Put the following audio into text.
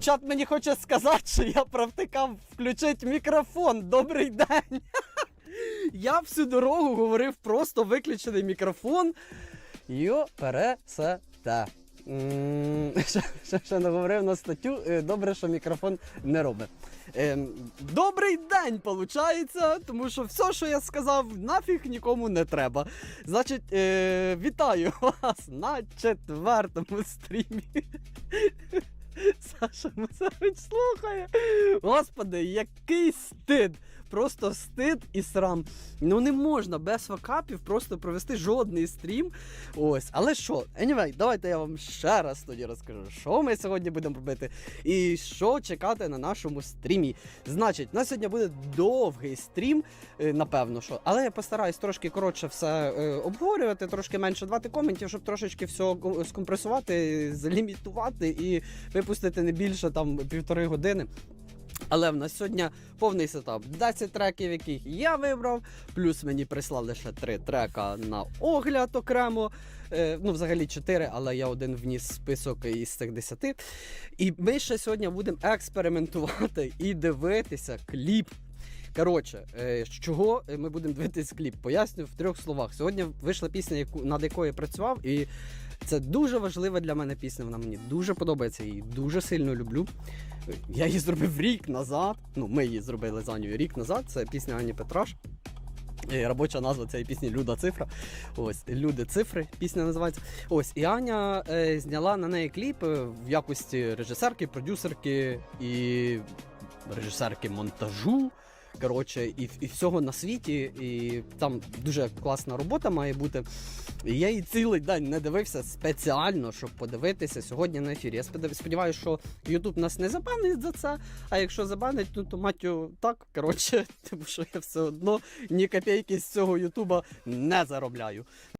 чат мені хоче сказати, що я провтикав включити мікрофон. Добрий день. Я всю дорогу говорив просто виключений мікрофон. Йо, пересете. Ще, не говорив на статтю. е, Добре, що мікрофон не робить. Ем, добрий день, виходить, тому що все, що я сказав, нафіг нікому не треба. Значить, е, вітаю вас на четвертому стрімі. Саша Мусевич слухає. Господи, який стид! Просто стид і срам. Ну не можна без факапів просто провести жодний стрім. Ось, але що, anyway, давайте я вам ще раз тоді розкажу, що ми сьогодні будемо робити і що чекати на нашому стрімі. Значить, у нас сьогодні буде довгий стрім, е, напевно, що. Але я постараюсь трошки коротше все е, обговорювати, трошки менше давати коментів, щоб трошечки все скомпресувати, залімітувати і випустити не більше там півтори години. Але в нас сьогодні повний сетап. 10 треків, яких я вибрав, плюс мені прислали ще 3 трека на огляд окремо. Е, ну, взагалі 4, але я один вніс список із цих 10. І ми ще сьогодні будемо експериментувати і дивитися кліп. Коротше, е, чого ми будемо дивитись кліп? Поясню в трьох словах. Сьогодні вийшла пісня, над якою я працював, і це дуже важлива для мене пісня. Вона мені дуже подобається, її дуже сильно люблю. Я її зробив рік назад. Ну, ми її зробили з Анею рік назад. Це пісня Ані Петраш. Е, Робоча назва цієї пісні Люда Цифра. Ось Люди цифри пісня називається. Ось і Аня е, зняла на неї кліп е, в якості режисерки, продюсерки і режисерки монтажу. Коротше, і, і всього на світі, і там дуже класна робота має бути. І я її цілий день не дивився спеціально, щоб подивитися сьогодні на ефірі. Я сподіваюся, що Ютуб нас не забанить за це. А якщо забанить, ну, то матю так. Коротше, тому що я все одно ні копійки з цього Ютуба не заробляю.